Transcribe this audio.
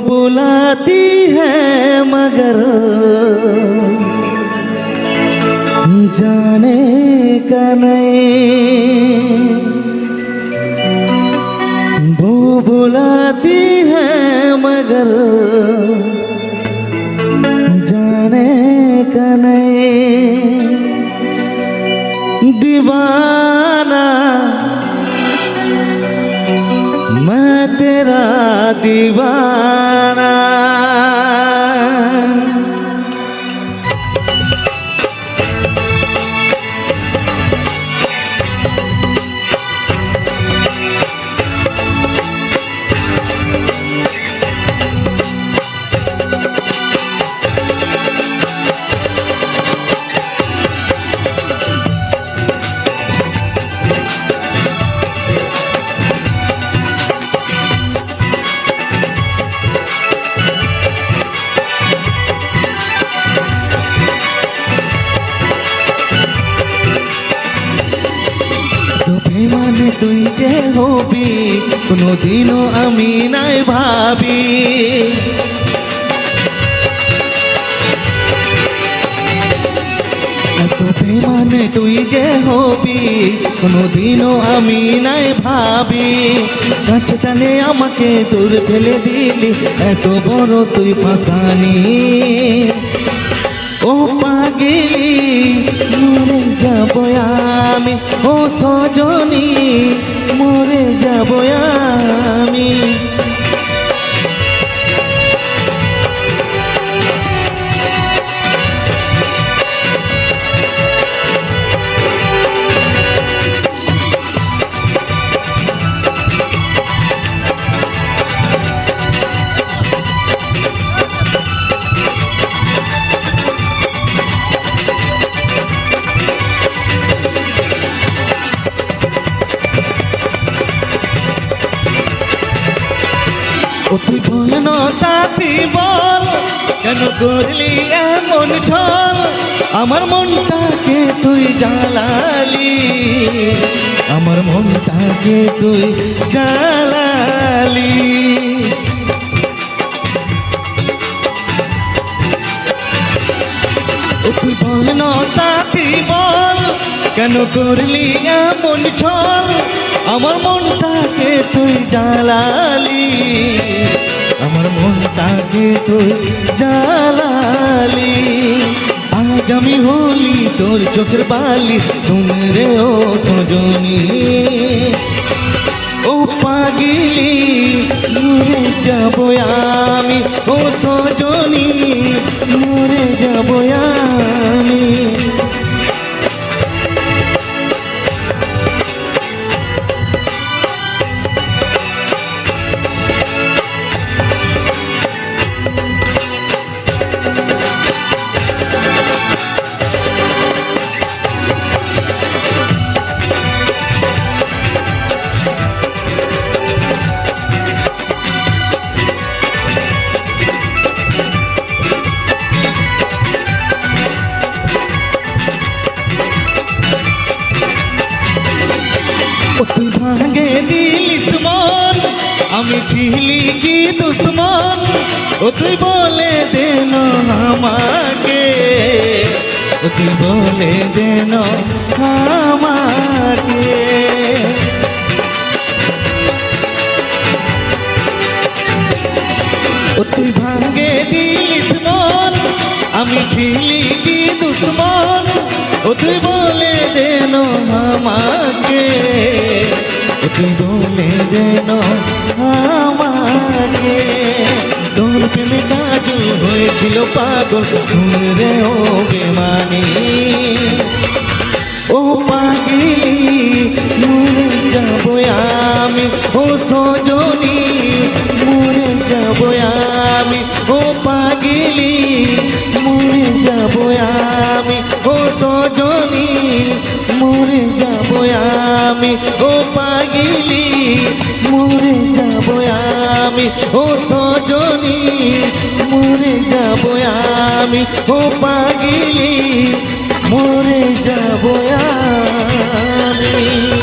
बुलाती है मगर जाने का नहीं। वो बुलाती है मगर দিবা হবি কোনোদিনও আমি নাই ভাবি। মানে তুই যে হবি, কোনোদিনও আমি নাই ভাবি। কাছে টানে আমাকে দূর ফেলে দিলি, এত বড় তুই ফাঁসানি ও পাগিলি যাব আমি, ও সজনী মরে যাব আমি তুই বল না সাথী বল। কেন করলি এমন ছল আমার মনটাকে তুই জ্বালালি। আমার মনটাকে তুই জ্বালালি। তুই বল না সাথী বল। কেন করলি এমন ছল? আমার মনটাকে তুই জ্বালালি। আমার মনটাকে তুই জ্বালালি। আজ আমি হলি তোর চোখের বালি, শুন রে ও সজনী। ও পাগিলি মরে যাব আমি। ও সজনী মরে যাব আমি। ও তুই ভাঙে দিলিস মন আমি ছিলি কি দুশ্মন? ও তুই বলে দেন আমাকে, ও তুই বলে দেন আমাকে। ও তুই ভাঙে দিলিস মন আমি ছিলি কি দুশ্মন? ও তুই বলে দেন আমাকে। বলে দেন আমাকে তোর প্রেমে কাজু হয়েছিল পাগল রে ও বেমানি। ও পাগিলি, মরে যাব আমি। ও সজনী, মরে যাব আমি। ও পাগিলি, মরে যাব আমি। ও সজনী মরে যাব আমি, ও পাগিলি, মরে যাব আমি, ও সজনী, মরে যাব আমি, ও পাগিলি, মরে যাব আমি।